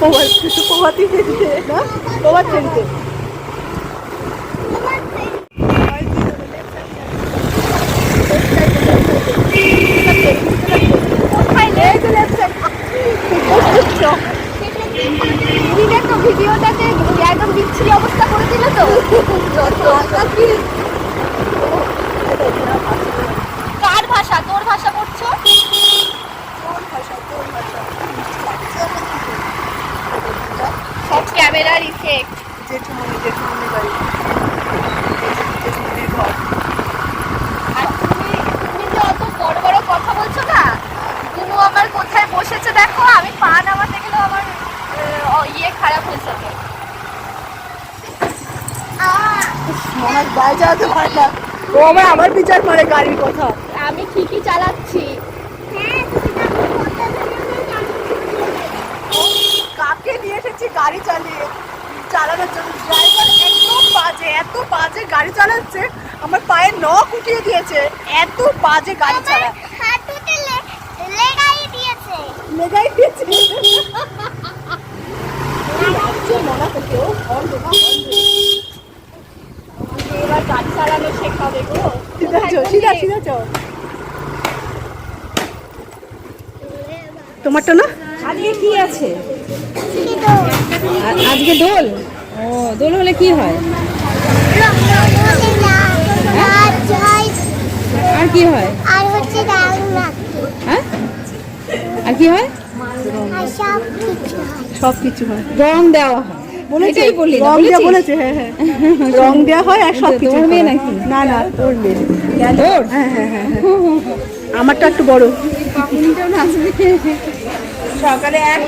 প্রভাত প্রভাতই ফেরিতে না? প্রভাত ফেরিতে তুমি দেখো ভিডিওটাতে একদম বিচ্ছিরি অবস্থা করে দিল তো কার ভাষা তোর ভাষা পড়ছো সব ক্যামেরার ইফেক্ট জেঠুমনি জেঠুমনি বাড়ি জেঠুমনির ঘর আর তুমি তুমি যে অত বড় বড় কথা বলছো না কুমু আমার কোথায় বসেছে দেখো আমি পা নামাতে গেলেও আমার আহ, ও- ইয়ে খারাপ হয়ে যাবে গায়ে চালাতে পারে না। ও আবার আমার বিচার করে গাড়ির কথা। আমি ঠিকই চালাচ্ছি। কাকে নিয়ে এসেছি গাড়ি চালিয়ে? চালানোর জন্য ড্রাইভার এত বাজে এত বাজে গাড়ি চালাচ্ছে আমার পায়ে নখ উঠিয়ে দিয়েছে। এত বাজে গাড়ি চালায়। হাঁটুতে লেগাই দিয়েছে। লেগাই দিয়েছে লাগছে মনে থেকে ও ফল দেবা ফল দে। আমাকে এবার গাড়ি চালানো শেখাবে গো সিধা সিধা? তোমারটা না? আজকে কি আছে? আজকে দোল? ও দোল হলে কি হয়? আর কি হয়? আর হচ্ছে হ্যাঁ? আর কি হয়? আর সব কিছু হয়। সব কিছু হয়। রং দেওয়া হয়। বলেছে? রং দেওয়া বলেছে হ্যাঁ হ্যাঁ। রং দেওয়া হয় আর সব কিছু মেয়ে নাকি? না না তোর মেয়ে। তোর? হ্যাঁ হ্যাঁ হ্যাঁ হ্যাঁ। আমারটা একটু বড়। সকালে এক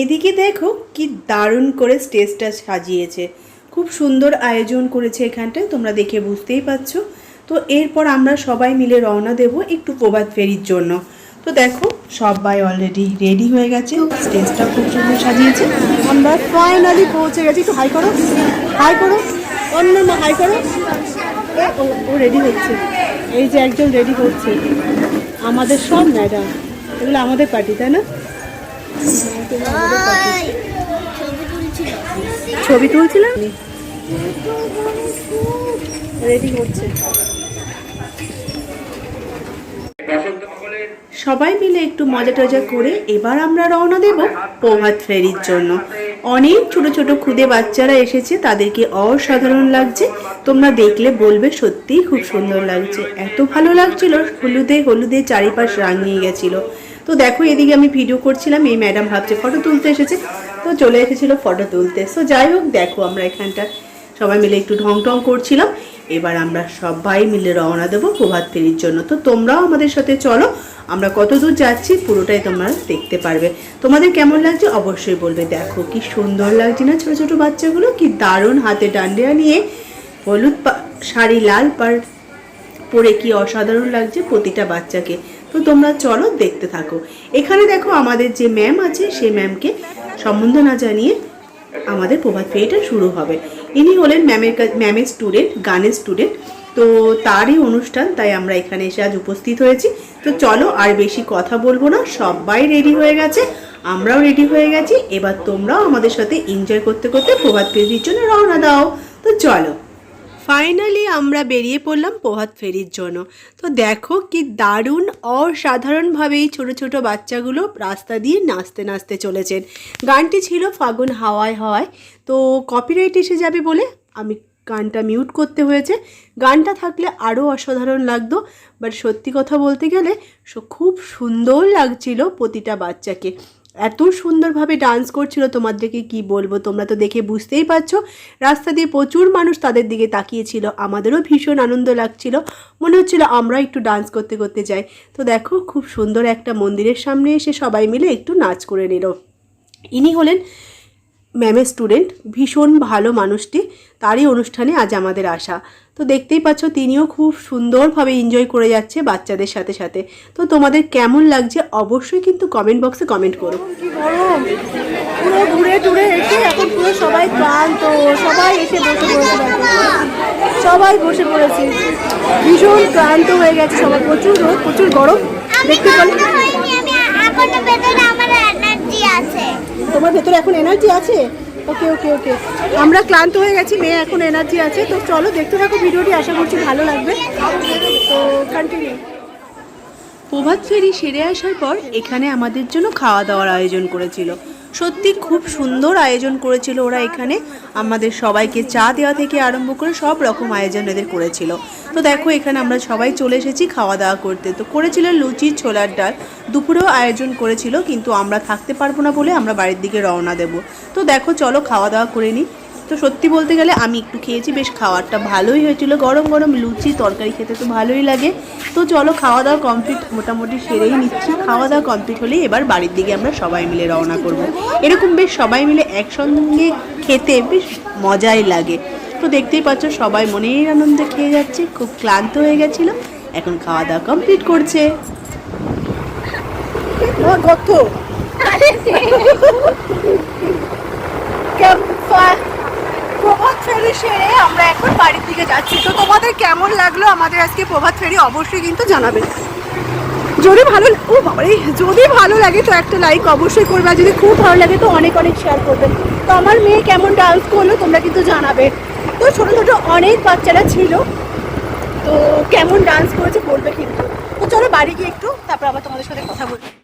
এদিকে দেখো কি দারুণ করে স্টেজটা সাজিয়েছে। খুব সুন্দর আয়োজন করেছে এখানটায় তোমরা দেখে বুঝতেই পারছ। তো এরপর আমরা সবাই মিলে রওনা দেব একটু প্রভাত ফেরির জন্য। তো দেখো সবাই অলরেডি রেডি হয়ে গেছে। স্টেজটা খুব সুন্দর সাজিয়েছে। আমরা ফাইনালি পৌঁছে গেছি। একটু হাই করো। হাই করো। অন্য হাই করো। ও- ও রেডি হচ্ছে। এই যে একজন রেডি হচ্ছে। আমাদের সব ম্যাডাম এগুলো আমাদের পার্টি তাই না? ছবি তুলছিলাম। রেডি হচ্ছে। সবাই মিলে একটু মজা টজা করে এবার আমরা রওনা দেব প্রভাত ফেরির জন্য। অনেক ছোট ছোট খুদে বাচ্চারা এসেছে, তাদেরকে অসাধারণ লাগছে। তোমরা দেখলে বলবে সত্যিই খুব সুন্দর লাগছে। এত ভালো লাগছিল, হলুদে হলুদে চারিপাশ রাঙিয়ে গেছিল। তো দেখো, এদিকে আমি ভিডিও করছিলাম, এই ম্যাডাম ভাবছে ফটো তুলতে এসেছে, তো চলে এসেছিল ফটো তুলতে। সো যাই হোক, দেখো আমরা এখানটা। সবাই মিলে একটু ঢং টং করছিলাম। এবার আমরা সবাই মিলে রওনা দেবো প্রভাত ফেরির জন্য। তো তোমরাও আমাদের সাথে চলো, আমরা কত দূর যাচ্ছি পুরোটাই তোমরা দেখতে পারবে। তোমাদের কেমন লাগছে অবশ্যই বলবে। দেখো কি সুন্দর লাগছে না ছোট ছোটো বাচ্চাগুলো, কি দারুণ হাতে ডান্ডিয়া নিয়ে হলুদ শাড়ি লাল পাড় পরে কি অসাধারণ লাগছে প্রতিটা বাচ্চাকে। তো তোমরা চলো দেখতে থাকো। এখানে দেখো আমাদের যে ম্যাম আছে, সেই ম্যামকে সম্বন্ধনা জানিয়ে আমাদের প্রভাত ফেরিটা শুরু হবে। ইনি হলেন ম্যামের ম্যামের স্টুডেন্ট গানের স্টুডেন্ট তো তারই অনুষ্ঠান, তাই আমরা এখানে এসে আজ উপস্থিত হয়েছি। তো চলো আর বেশি কথা বলব না, সবাই রেডি হয়ে গেছে। আমরাও রেডি হয়ে গেছি। এবার তোমরাও আমাদের সাথে এনজয় করতে করতে প্রভাত ফেরির জন্য রওনা দাও। তো চলো। ফাইনালি আমরা বেরিয়ে পড়লাম প্রভাত ফেরির জন্য। তো দেখো কি দারুণ অসাধারণভাবে এই ছোটো ছোটো বাচ্চাগুলো রাস্তা দিয়ে নাচতে নাচতে চলেছেন। গানটি ছিল ফাগুন হাওয়ায় হাওয়ায়। তো কপিরাইট এসে যাবে বলে আমি গানটা মিউট করতে হয়েছে। গানটা থাকলে আরও অসাধারণ লাগতো। বাট সত্যি কথা বলতে গেলে খুব সুন্দর লাগছিল প্রতিটা বাচ্চাকে। এত সুন্দরভাবে ডান্স করছিল তোমাদেরকে কি বলব? তোমরা তো দেখে বুঝতেই পারছ। রাস্তা দিয়ে প্রচুর মানুষ তাদের দিকে তাকিয়েছিল। আমাদেরও ভীষণ আনন্দ লাগছিল। মনে হচ্ছিল আমরা একটু ডান্স করতে করতে যাই। তো দেখো, খুব সুন্দর একটা মন্দিরের সামনে এসে সবাই মিলে একটু নাচ করে নিল। ইনি হলেন ম্যামের স্টুডেন্ট ভীষণ ভালো মানুষটি তারই অনুষ্ঠানে আজ আমাদের আসা। তো দেখতেই পাচ্ছ তিনিও খুব সুন্দরভাবে এনজয় করে যাচ্ছে বাচ্চাদের সাথে সাথে। তো তোমাদের কেমন লাগছে অবশ্যই কিন্তু কমেন্ট বক্সে কমেন্ট করো। পুরো ঘুরে টুরে এসে এখন পুরো সবাই ক্লান্ত সবাই এসে বসে পড়েছে সবাই বসে পড়েছে। ভীষণ ক্লান্ত হয়ে গেছে সবাই। প্রচুর রোদ প্রচুর গরম। দেখতে পেলে এনার্জি তোমার ভেতরে এখন এনার্জি আছে? ওকে ওকে ওকে আমরা ক্লান্ত হয়ে গেছি, মেয়ে এখন এনার্জি আছে। তো চলো দেখতে থাকো ভিডিওটি, আশা করছি ভালো লাগবে। তো কন্টিনিউ প্রভাত ফেরি সেরে আসার পর এখানে আমাদের জন্য খাওয়া দাওয়ার আয়োজন করেছিল। সত্যি খুব সুন্দর আয়োজন করেছিল ওরা এখানে। আমাদের সবাইকে চা দেওয়া থেকে আরম্ভ করে সব রকম আয়োজন এদের করেছিল। তো দেখো, এখানে আমরা সবাই চলে এসেছি খাওয়া দাওয়া করতে। তো করেছিল লুচি, ছোলার ডাল, দুপুরেও আয়োজন করেছিল, কিন্তু আমরা থাকতে পারব না বলে আমরা বাড়ির দিকে রওনা দেব। তো দেখো, চলো খাওয়া দাওয়া করে নিই। তো সত্যি বলতে গেলে আমি একটু খেয়েছি বেশ খাওয়ারটা ভালোই হয়েছিল। গরম গরম লুচি তরকারি খেতে তো ভালোই লাগে। তো চলো খাওয়া দাওয়া কমপ্লিট মোটামুটি সেরেই নিচ্ছি। খাওয়া দাওয়া কমপ্লিট হলেই এবার বাড়ির দিকে আমরা সবাই মিলে রওনা করব। এরকম বেশ সবাই মিলে একসঙ্গে খেতে বেশ মজাই লাগে। তো দেখতেই পাচ্ছ সবাই মনের আনন্দে খেয়ে যাচ্ছে খুব ক্লান্ত হয়ে গেছিল। এখন খাওয়া দাওয়া কমপ্লিট করছে। কত? প্রভাত ফেরি সেরে আমরা এখন বাড়ির দিকে যাচ্ছি। তো তোমাদের কেমন লাগল আমাদের আজকে প্রভাত ফেরি? অবশ্যই কিন্তু জানাবে। যদি ভালো ও বাবারে, যদি ভালো লাগে তো একটা লাইক অবশ্যই করবে যদি খুব ভালো লাগে তো অনেক অনেক শেয়ার করবে। তো আমার মেয়ে কেমন ডান্স করল তোমরা কিন্তু জানাবে। তো ছোটো ছোটো অনেক বাচ্চারা ছিল, তো কেমন ডান্স করেছে বলবে কিন্তু। তো চলো বাড়ি গিয়ে একটু, তারপর আবার তোমাদের সাথে কথা বলব